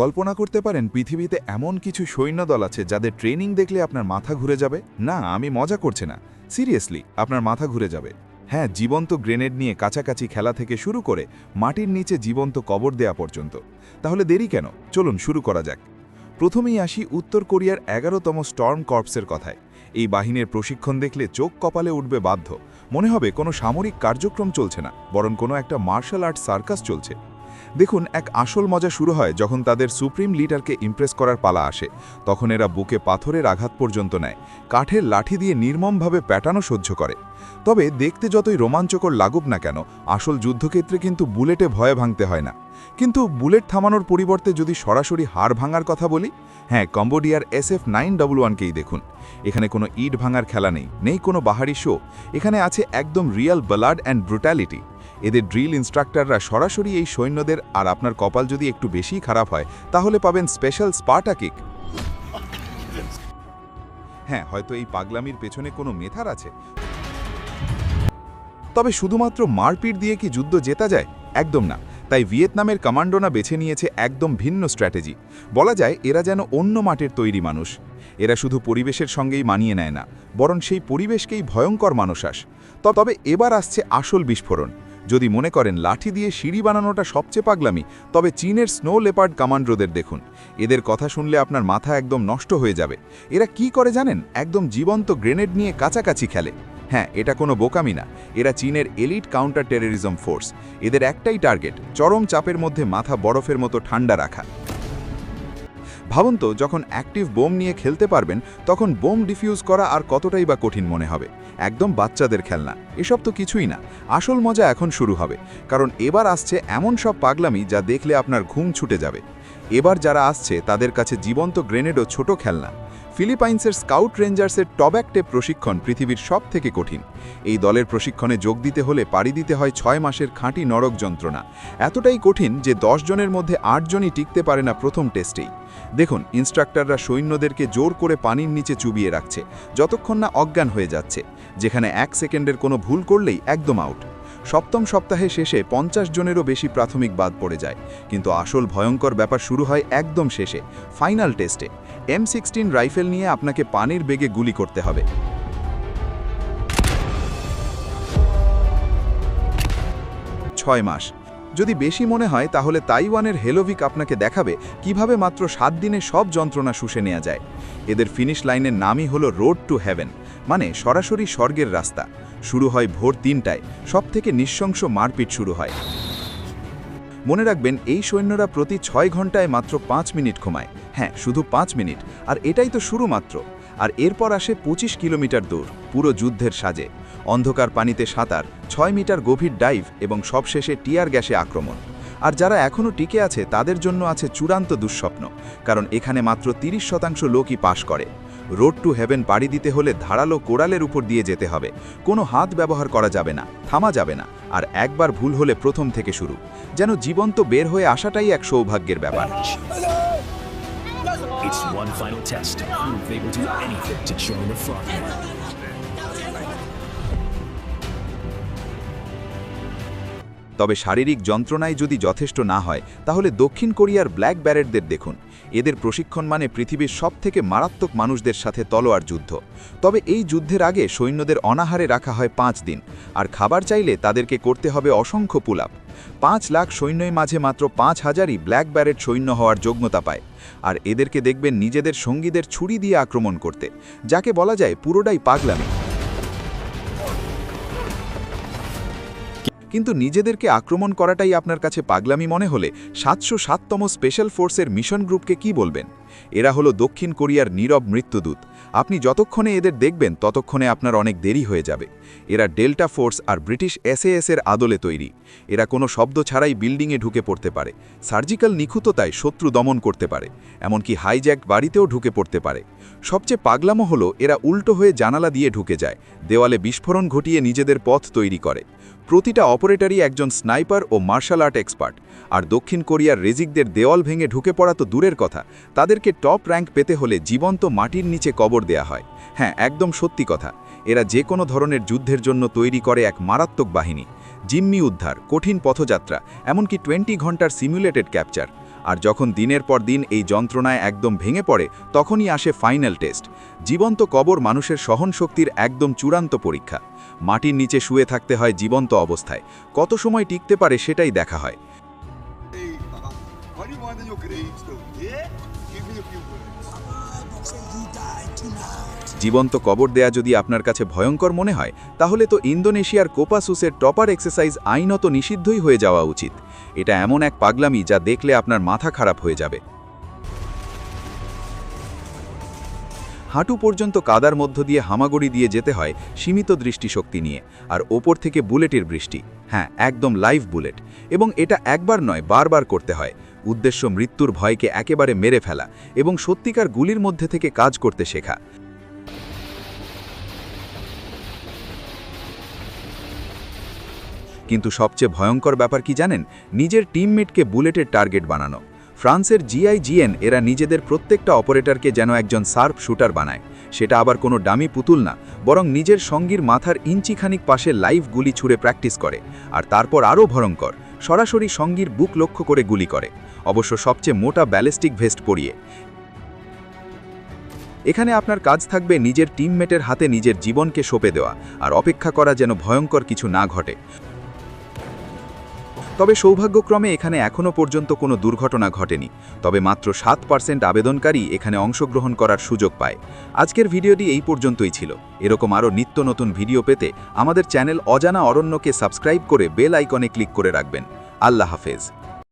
কল্পনা করতে পারেন পৃথিবীতে এমন কিছু সৈন্যদল আছে যাদের ট্রেনিং দেখলে আপনার মাথা ঘুরে যাবে? না, আমি মজা করছি না। সিরিয়াসলি, আপনার মাথা ঘুরে যাবে। হ্যাঁ জীবন্ত গ্রেনেড নিয়ে কাছাকাছি খেলা থেকে শুরু করে মাটির নিচে জীবন্ত কবর দেয়া পর্যন্ত। তাহলে দেরি কেন? চলুন, শুরু করা যাক। প্রথমেই আসি উত্তর কোরিয়ার এগারোতম স্টর্ম কর্পসের কথায়। এই বাহিনীর প্রশিক্ষণ দেখলে চোখ কপালে উঠবে বাধ্য। মনে হবে কোনো সামরিক কার্যক্রম চলছে না, বরং কোনো একটা মার্শাল আর্ট সার্কাস চলছে। দেখুন, এক আসল মজা শুরু হয় যখন তাদের সুপ্রিম লিডারকে ইমপ্রেস করার পালা আসে। তখন এরা বুকে পাথরের আঘাত পর্যন্ত নেয়। কাঠের লাঠি দিয়ে নির্মমভাবে প্যাটানো সহ্য করে। তবে দেখতে যতই রোমাঞ্চকর লাগুক না কেন, আসল যুদ্ধক্ষেত্রে কিন্তু বুলেটে ভয়ে ভাঙতে হয় না। কিন্তু বুলেট থামানোর পরিবর্তে যদি সরাসরি হাড় ভাঙার কথা বলি হ্যাঁ কম্বোডিয়ার এস এফ নাইন ডবল ওয়ানকেই দেখুন। এখানে কোনো ইট ভাঙার খেলা নেই নেই কোনো বাহারি শো। এখানে আছে একদম রিয়াল ব্লাড অ্যান্ড ব্রুটালিটি। এদের ড্রিল ইনস্ট্রাক্টররা সরাসরি এই সৈন্যদের, আর আপনার কপাল যদি একটু বেশিই খারাপ হয়, তাহলে পাবেন স্পেশাল স্পার্টা কিক। হ্যাঁ হয়তো এই পাগলামির পেছনে কোনো মেথার আছে। তবে শুধুমাত্র মারপিট দিয়ে কি যুদ্ধ জেতা যায়? একদম না। তাই ভিয়েতনামের কমান্ডোনা বেছে নিয়েছে একদম ভিন্ন স্ট্র্যাটেজি। বলা যায়, এরা যেন অন্য মাটির তৈরি মানুষ। এরা শুধু পরিবেশের সঙ্গেই মানিয়ে নেয় না, বরং সেই পরিবেশকেই ভয়ঙ্কর মানসাস ত, তবে এবার আসছে আসল বিস্ফোরণ। যদি মনে করেন লাঠি দিয়ে সিঁড়ি বানানোটা সবচেয়ে পাগলামি, তবে চীনের স্নো লেপার্ড কমান্ডোদের দেখুন। এদের কথা শুনলে আপনার মাথা একদম নষ্ট হয়ে যাবে। এরা কি করে জানেন? একদম জীবন্ত গ্রেনেড নিয়ে কাছাকাছি খেলে। হ্যাঁ এটা কোনো বোকামি না। এরা চীনের এলিট কাউন্টার টেরোরিজম ফোর্স। এদের একটাই টার্গেট, চরম চাপের মধ্যে মাথা বরফের মতো ঠান্ডা রাখা। ভাবুন তো, যখন অ্যাক্টিভ বোম নিয়ে খেলতে পারবেন, তখন বোম ডিফিউজ করা আর কতটাই বা কঠিন মনে হবে? একদম বাচ্চাদের খেলনা। এসব তো কিছুই না। আসল মজা এখন শুরু হবে। কারণ এবার আসছে এমন সব পাগলামি যা দেখলে আপনার ঘুম ছুটে যাবে। এবার যারা আসছে, তাদের কাছে জীবন্ত গ্রেনেডও ছোট খেলনা। ফিলিপাইন্সের স্কাউট রেঞ্জার্সের টব্যাকটে প্রশিক্ষণ পৃথিবীর সব থেকে কঠিন। এই দলের প্রশিক্ষণে যোগ দিতে হলে পাড়ি দিতে হয় ছয় মাসের খাঁটি নরক যন্ত্রণা। এতটাই কঠিন যে দশ জনের মধ্যে আটজনই টিকতে পারে না প্রথম টেস্টেই। দেখুন, ইনস্ট্রাক্টররা সৈন্যদেরকে জোর করে পানির নিচে চুবিয়ে রাখছে, যতক্ষণ না অজ্ঞান হয়ে যাচ্ছে, যেখানে এক সেকেন্ডের কোনো ভুল করলেই একদম আউট। সপ্তম সপ্তাহে শেষে পঞ্চাশ জনেরও বেশি প্রাথমিক বাদ পড়ে যায়, কিন্তু আসল ভয়ঙ্কর ব্যাপার শুরু হয় একদম শেষে, ফাইনাল টেস্টে। এম সিক্সটিন রাইফেল নিয়ে আপনাকে পানির বেগে গুলি করতে হবে। ছয় মাস। যদি বেশি মনে হয়, তাহলে তাইওয়ানের হেলোভিক আপনাকে দেখাবে কীভাবে মাত্র সাত দিনে সব যন্ত্রণা শুষে নেওয়া যায়। এদের ফিনিশ লাইনের নামই হলো রোড টু হেভেন মানে সরাসরি স্বর্গের রাস্তা। শুরু হয় ভোর তিনটায় সব থেকে নৃশংস মারপিট শুরু হয়। মনে রাখবেন, এই সৈন্যরা প্রতি ছয় ঘন্টায় মাত্র পাঁচ মিনিট ঘুমায়। হ্যাঁ শুধু পাঁচ মিনিট, আর এটাই তো শুরু মাত্র। আর এরপর আসে ২৫ কিলোমিটার দূর, পুরো যুদ্ধের সাজে। অন্ধকার পানিতে সাঁতার, ছয় মিটার গভীর ডাইভ এবং সবশেষে টিয়ার গ্যাসে আক্রমণ। আর যারা এখনও টিকে আছে, তাদের জন্য আছে চূড়ান্ত দুঃস্বপ্ন, কারণ এখানে মাত্র ৩০ শতাংশ লোকই পাশ করে। রোড টু হেভেন পাড়ি দিতে হলে ধারালো কোড়ালের উপর দিয়ে যেতে হবে। কোনো হাত ব্যবহার করা যাবে না, থামা যাবে না, আর একবার ভুল হলে প্রথম থেকে শুরু। যেন জীবন্ত বের হয়ে আসাটাই এক সৌভাগ্যের ব্যাপার। It's one final test prove they will do anything to join the front তবে শারীরিক যন্ত্রণায় যদি যথেষ্ট না হয়, তাহলে দক্ষিণ কোরিয়ার ব্ল্যাক ব্যারেটদের দেখুন। এদের প্রশিক্ষণ মানে পৃথিবীর সবথেকে মারাত্মক মানুষদের সাথে তলোয়ার যুদ্ধ। তবে এই যুদ্ধের আগে সৈন্যদের অনাহারে রাখা হয় পাঁচ দিন, আর খাবার চাইলে তাদেরকে করতে হবে অসংখ্য পুলাপ পাঁচ লাখ সৈন্যের মাঝে মাত্র পাঁচ হাজারই ব্ল্যাক ব্যারেট সৈন্য হওয়ার যোগ্যতা পায়। আর এদেরকে দেখবেন নিজেদের সঙ্গীদের ছুরি দিয়ে আক্রমণ করতে, যাকে বলা যায় পুরোটাই পাগলামি। কিন্তু নিজেদেরকে আক্রমণ করাটাই আপনার কাছে পাগলামি মনে হলে সাতশো সাততম স্পেশাল ফোর্সের মিশন গ্রুপকে কি বলবেন? এরা হলো দক্ষিণ কোরিয়ার নীরব মৃত্যুদূত। আপনি যতক্ষণে এদের দেখবেন, ততক্ষণে আপনার অনেক দেরি হয়ে যাবে। এরা ডেল্টা ফোর্স আর ব্রিটিশ এসএএস এর আদলে তৈরি। এরা কোনো শব্দ ছাড়াই বিল্ডিংয়ে ঢুকে পড়তে পারে। সার্জিক্যাল নিখুঁততায় শত্রু দমন করতে পারে। এমনকি হাইজ্যাক বাড়িতেও ঢুকে পড়তে পারে। সবচেয়ে পাগলামো হলো এরা উল্টো হয়ে জানালা দিয়ে ঢুকে যায়, দেওয়ালে বিস্ফোরণ ঘটিয়ে নিজেদের পথ তৈরি করে। প্রতিটা অপারেটরই একজন স্নাইপার ও মার্শাল আর্ট এক্সপার্ট। আর দক্ষিণ কোরিয়ার রেজিকদের দেওয়াল ভেঙে ঢুকে পড়া তো দূরের কথা, তাদেরকে টপ র্যাঙ্ক পেতে হলে জীবন্ত মাটির নিচে কবর দেয়া হয়। হ্যাঁ একদম সত্যি কথা, এরা যে কোনো ধরনের যুদ্ধের জন্য তৈরি করে এক মারাত্মক বাহিনী। জিম্মি উদ্ধার, কঠিন পথযাত্রা, এমনকি টোয়েন্টি ঘণ্টার সিমুলেটেড ক্যাপচার। আর যখন দিনের পর দিন এই যন্ত্রণায় একদম ভেঙে পড়ে, তখনই আসে ফাইনাল টেস্ট। জীবন্ত কবর মানুষের সহনশক্তির একদম চূড়ান্ত পরীক্ষা। মাটির নিচে শুয়ে থাকতে হয় জীবন্ত অবস্থায়। কত সময় টিকতে পারে সেটাই দেখা হয়। জীবন্ত কবর দেয়া যদি আপনার কাছে ভয়ঙ্কর মনে হয়, তাহলে তো ইন্দোনেশিয়ার কোপাসুসের টপার এক্সারসাইজ আইনত নিষিদ্ধই হয়ে যাওয়া উচিত। এটা এমন এক পাগলামি যা দেখলে আপনার মাথা খারাপ হয়ে যাবে। হাঁটু পর্যন্ত কাদার মধ্য দিয়ে হামাগুড়ি দিয়ে যেতে হয় সীমিত দৃষ্টিশক্তি নিয়ে, আর ওপর থেকে বুলেটের বৃষ্টি। হ্যাঁ একদম লাইভ বুলেট। এবং এটা একবার নয়, বারবার করতে হয়। উদ্দেশ্য মৃত্যুর ভয়কে একেবারে মেরে ফেলা এবং সত্যিকার গুলির মধ্যে থেকে কাজ করতে শেখা। কিন্তু সবচেয়ে ভয়ঙ্কর ব্যাপার কি জানেন? নিজের টিমমেটকে বুলেটের টার্গেট বানানো। ফ্রান্সের জিআইজিএন এরা নিজেদের প্রত্যেকটা অপারেটরকে যেন একজন সার্প শুটার বানায়। সেটা আবার কোনো ডামি পুতুল না, বরং নিজের সঙ্গীর মাথার ইঞ্চিখানিক পাশে লাইভ গুলি ছুঁড়ে প্র্যাকটিস করে, আর তারপর আরও ভয়ঙ্কর সরাসরি সঙ্গীর বুক লক্ষ্য করে গুলি করে। অবশ্য সবচেয়ে মোটা ব্যালিস্টিক ভেস্ট পরিয়ে। এখানে আপনার কাজ থাকবে নিজের টিমমেটের হাতে নিজের জীবনকে সঁপে দেওয়া, আর অপেক্ষা করা যেন ভয়ঙ্কর কিছু না ঘটে। তবে সৌভাগ্যক্রমে এখানে এখনও পর্যন্ত কোনো দুর্ঘটনা ঘটেনি। তবে মাত্র সাত পার্সেন্ট আবেদনকারী এখানে অংশগ্রহণ করার সুযোগ পায়। আজকের ভিডিওটি এই পর্যন্তই ছিল। এরকম আরও নিত্য নতুন ভিডিও পেতে আমাদের চ্যানেল অজানা অরণ্যকে সাবস্ক্রাইব করে বেল আইকনে ক্লিক করে রাখবেন। আল্লাহ হাফেজ।